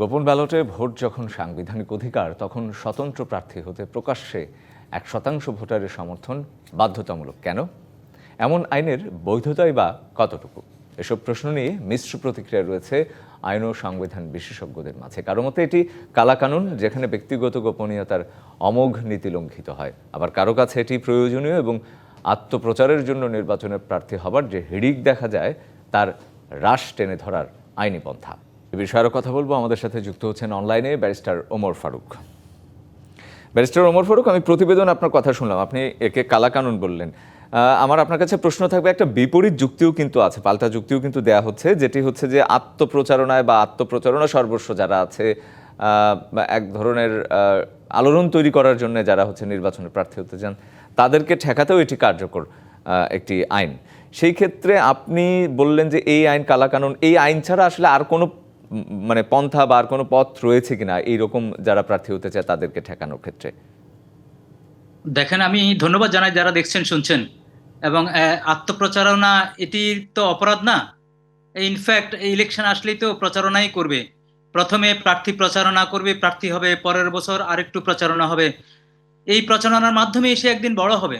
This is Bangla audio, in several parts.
গোপন ব্যালটে ভোট যখন সাংবিধানিক অধিকার, তখন স্বতন্ত্র প্রার্থী হতে প্রকাশ্যে এক শতাংশ ভোটারের সমর্থন বাধ্যতামূলক। কেন? এমন আইনের বৈধতাই বা কতটুকু? এসব প্রশ্ন নিয়ে মিশ্র প্রতিক্রিয়া রয়েছে আইন ও সংবিধান বিশেষজ্ঞদের মাঝে। কারও মতে, এটি কালাকানুন, যেখানে ব্যক্তিগত গোপনীয়তার অমোঘ নীতি লঙ্ঘিত হয়। আবার কারও কাছে এটি প্রয়োজনীয় এবং আত্মপ্রচারের জন্য নির্বাচনের প্রার্থী হবার যে হিড়িক দেখা যায়, তার হ্রাস টেনে ধরার আইনি পন্থা। বিষয়ে আরও কথা বলব। আমাদের সাথে যুক্ত হচ্ছেন অনলাইনে ব্যারিস্টার ওমর ফারুক। ব্যারিস্টার ওমর ফারুক, আমি প্রতিবেদন আপনার কথা শুনলাম। আপনি একে কালাকানুন বললেন। আমার আপনার কাছে প্রশ্ন থাকবে, একটা বিপরীত যুক্তিও কিন্তু আছে, পাল্টা যুক্তিও কিন্তু দেয়া হচ্ছে, যেটি হচ্ছে যে আত্মপ্রচারণায় বা আত্মপ্রচারণা সর্বস্ব যারা আছে এক ধরনের আলোড়ন তৈরি করার জন্য যারা হচ্ছে নির্বাচনে প্রার্থী হতে চান, তাদেরকে ঠেকাতেও এটি কার্যকর একটি আইন। সেই ক্ষেত্রে আপনি বললেন যে এই আইন কালাকানুন, এই আইন ছাড়া আসলে আর কোনো মানে পন্থা বা আর কোনো পথ রয়েছে কিনা, এইরকম যারা প্রার্থী হতে চায় তাদেরকে ঠেকানোর ক্ষেত্রে। দেখেন, আমি ধন্যবাদ জানাই যারা দেখছেন, শুনছেন। এবং আত্মপ্রচারণা এটি তো অপরাধ না। ইনফ্যাক্ট ইলেকশন আসলেই তো প্রচারণাই করবে। প্রথমে প্রার্থী প্রচারণা করবে, প্রার্থী হবে, পরের বছর আরেকটু প্রচারণা হবে। এই প্রচারণার মাধ্যমে এসে একদিন বড় হবে।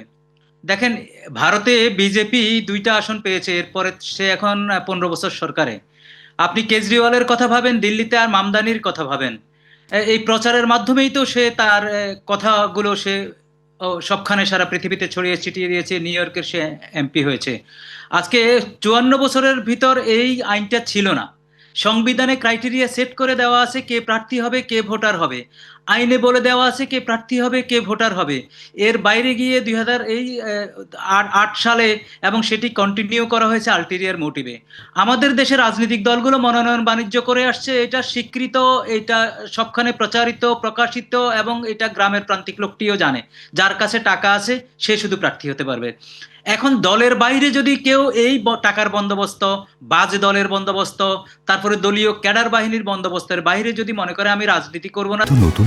দেখেন, ভারতে বিজেপি দুইটা আসন পেয়েছে, এরপরে সে এখন পনেরো বছর সরকারে। আপনি কেজরিওয়ালের কথা ভাবেন, দিল্লিতে আর মামদানির কথা ভাবেন। এই প্রচারের মাধ্যমেই তো সে তার কথাগুলো সে সবখানে সারা পৃথিবীতে ছড়িয়ে ছিটিয়ে দিয়েছে, নিউ ইয়র্কের সে এমপি হয়েছে। আজকে চুয়ান্ন বছরের ভিতর এই আইনটা ছিল না। সংবিধানে ক্রাইটেরিয়া সেট করে দেওয়া আছে কে প্রার্থী হবে, কে ভোটার হবে। আইনে বলে দেওয়া আছে কে প্রার্থী হবে, কে ভোটার হবে। এর বাইরে গিয়ে দুই হাজার এই আট সালে এবং সেটি কন্টিনিউ করা হয়েছে আলটেরিয়ার মোটিভে আমাদের দেশের রাজনৈতিক দলগুলো মনোনয়ন বাণিজ্য করে আসছে, এটা স্বীকৃত, এটা সবখানে প্রচারিত, প্রকাশিত এবং এটা গ্রামের প্রান্তিক লোকটিও জানে। যার কাছে টাকা আছে, সে শুধু প্রার্থী হতে পারবে। এখন দলের বাইরে যদি কেউ এই টাকার বন্দোবস্ত, বাজ দলের বন্দোবস্ত, তারপরে দলীয় ক্যাডার বাহিনীর বন্দোবস্তের বাইরে যদি মনে করে আমি রাজনীতি করব না। নতুন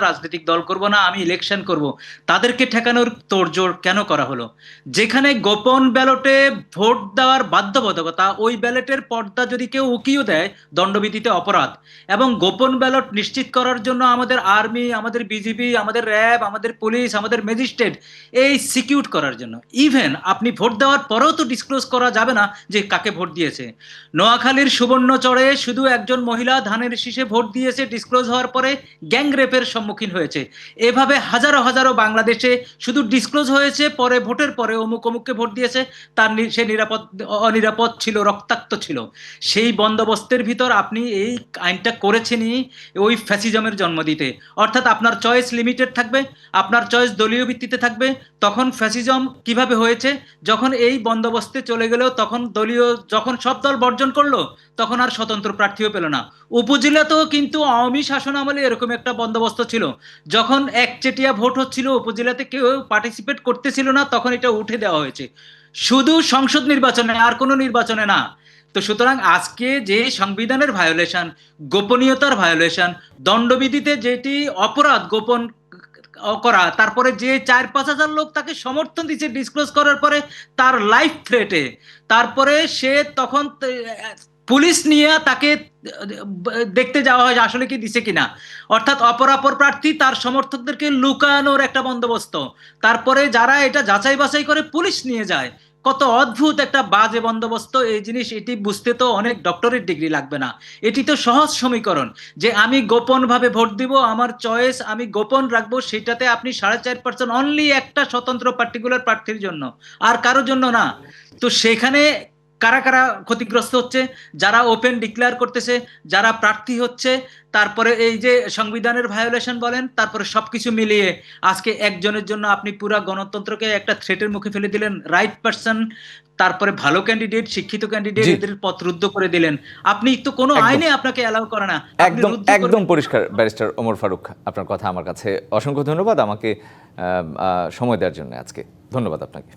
রাজনৈতিক দল করব না, আমি ইলেকশন করব। তাদেরকে ঠেকানোর তোড়জোড় কেন করা হলো? যেখানে গোপন ব্যালটে ভোট দেওয়ার বাধ্যবাধকতা, ওই ব্যালটের পর্দা যদি কেউ উকিও দেয়, দণ্ডবিধিতে অপরাধ। এবং গোপন ব্যালট নিশ্চিত করার জন্য আমাদের আর্মি, আমাদের বিজিবি, আমাদের র্যাব, আমাদের পুলিশ, আমাদের ম্যাজিস্ট্রেট, এই সিকিউর করার জন্য। ইভেন আপনি ভোট দেওয়ার পরেও তো ডিসক্লোজ করা যাবে না যে কাকে ভোট দিয়েছে। নোয়াখালীর সুবর্ণচরে শুধু একজন মহিলা ধানের শীষে ভোট দিয়েছে ডিসক্লোজ হওয়ার পরে গ্যাং রেপের সম্মুখীন হয়েছে। এভাবে হাজারো হাজারো বাংলাদেশে শুধু ডিসক্লোজ হয়েছে, পরে ভোটের পরে অমুক অমুককে ভোট দিয়েছে, তার সে নিরাপদ, অনিরাপদ ছিল, রক্তাক্ত ছিল। সেই বন্দোবস্তের ভিতর আপনি এই আইনটা করেছেনই ওই ফ্যাসিজমের জন্ম দিতে। অর্থাৎ আপনার চয়েস লিমিটেড থাকবে, আপনার চয়েস দলীয় ভিত্তিতে থাকবে, তখন ফ্যাসিজম কীভাবে হয়েছে, যখন এই বন্দোবস্তে চলে গেল তখন দলীয়, যখন সব দল বর্জন করল, তখন আর স্বতন্ত্র প্রার্থীও পেল না। উপজেলাতেও কিন্তু আওয়ামী শাসন আমলে এরকম একটা বন্দোবস্ত ছিল যখন একচেটিয়া ভোট হচ্ছিল, উপজেলাতে কেউ পার্টিসিপেট করতেছিল না, তখন এটা উঠে দেওয়া হয়েছে। শুধু সংসদ নির্বাচনে, আর কোনো নির্বাচনে না। তো সুতরাং আজকে যে সংবিধানের ভায়োলেশন গোপনীয়তার ভায়োলেশন দণ্ডবিধিতে যেটি অপরাধ গোপন করা, তারপরে যে চার পাঁচ হাজার লোক তাকে সমর্থন দিচ্ছে ডিসক্লোজ করার পরে, তার লাইফ থ্রেটে তারপরে সে তখন পুলিশ নিয়ে তাকে দেখতে যাওয়া হয় আসলে কি দিছে কিনা। অর্থাৎ অপরাপর প্রার্থী তার সমর্থকদেরকে লুকানোর একটা বন্দোবস্ত। তারপরে যারা এটা যাচাই বাছাই করে পুলিশ নিয়ে যায়, কত অদ্ভুত একটা বাজে বন্দোবস্ত। এই জিনিস, এটি বুঝতে তো অনেক ডক্টরের ডিগ্রি লাগবে না। এটি তো সহজ সমীকরণ যে আমি গোপন ভাবে ভোট দিব, আমার চয়েস আমি গোপন রাখব, সেটাতে আপনি সাড়ে চার পার্সেন্ট অনলি একটা স্বতন্ত্র পার্টিকুলার প্রার্থীর জন্য, আর কারোর জন্য না। তো সেখানে কারা কারা ক্ষতিগ্রস্ত হচ্ছে? যারা ওপেন ডিক্লেয়ার করতেছে যারা প্রার্থী হচ্ছে তারপরে এই যে সংবিধানের ভায়োলেশন বলেন তারপরে সবকিছু মিলিয়ে আজকে একজনের জন্য আপনি পুরা গণতন্ত্রকে একটা থ্রেটের মুখে ফেলে দিলেন রাইট পার্সন তারপরে ভালো ক্যান্ডিডেট শিক্ষিত ক্যান্ডিডেট এদের পথ রুদ্ধ করে দিলেন। আপনি তো কোনো আইনে আপনাকে অ্যালাউ করে না। একদম একদম পরিষ্কার ব্যারিস্টার ওমর ফারুক আপনার কথা আমার কাছে অসংখ্য ধন্যবাদ। আমাকে সময় দেওয়ার জন্য আজকে। ধন্যবাদ আপনাকে।